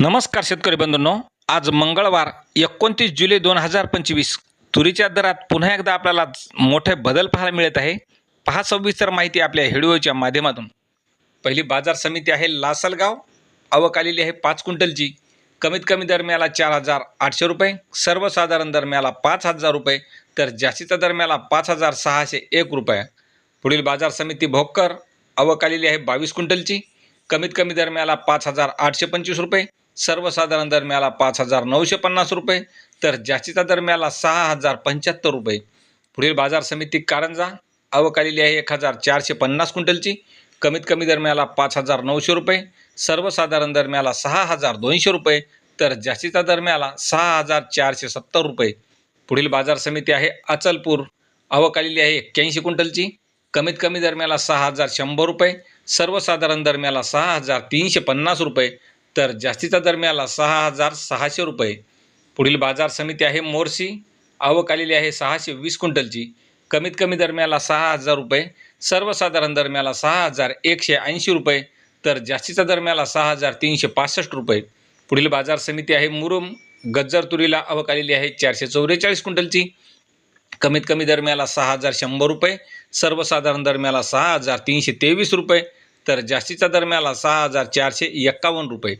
नमस्कार शेतकरी बंधूंनो. आज मंगळवार एकोणतीस जुलै दोन हजार पंचवीस. तुरीच्या दरात पुन्हा एकदा आपल्याला मोठे बदल पाहायला मिळत आहे. पहा सविस्तर माहिती आपल्या व्हिडिओच्या माध्यमातून. पहिली बाजार समिती आहे लासलगाव. आवक आलेली आहे पाच क्विंटलची. कमीत कमी दर मिळाला चार हजार आठशे रुपये. सर्वसाधारण दर मिळाला पाच हजार रुपये. तर जास्तीचा दर मिळाला पाच हजार सहाशे एक रुपये. पुढील बाजार समिती भोकर. आवक आलेली आहे बावीस क्विंटलची. कमीत कमी दर मिळाला पाच हजार आठशे पंचवीस रुपये. सर्वसाधारण दर मिळाला पाच हजार नऊशे पन्नास रुपये तर जास्तीचा दर मिळाला सहा हजार पंच्याहत्तर रुपये. पुढील बाजार समिती कारंजा आवक आलेली आहे एक हजार चारशे पन्नास क्विंटलची. कमीत कमी दर मिळाला पाच हजार नऊशे रुपये सर्वसाधारण दर मिळाला सहा हजार दोनशे रुपये तर जास्तीचा दर मिळाला सहा हजार चारशे सत्तर रुपये. पुढील बाजार समिती आहे अचलपूर आवक आलेली आहे एक्क्याऐंशी क्विंटलची. कमीत कमी दर मिळाला सहा हजार शंभर रुपये सर्वसाधारण दर मिळाला सहा हजार तीनशे पन्नास रुपये तर जास्तीचा दर मिळाला सहा हजार सहाशे रुपये. पुढील बाजार समिती आहे मोर्शी. आवक आलेली आहे सहाशे वीस क्विंटलची. कमीत कमी दर मिळाला सहा हजार रुपये. सर्वसाधारण दर मिळाला सहा हजार एकशे ऐंशी रुपये. तर जास्तीचा दर मिळाला सहा हजार तीनशे पासष्ट रुपये. पुढील बाजार समिती आहे मुरुम. गज्जर तुरीला आवक आलेली आहे चारशे चौवेचाळीस क्विंटलची. कमीत कमी दर मिळाला सहा हजार शंभर रुपये. सर्वसाधारण दर मिळाला सहा हजार तीनशे तेवीस रुपये. तर जास्तीचा दर मिळाला सहा हजार चारशे एक्कावन्न रुपये.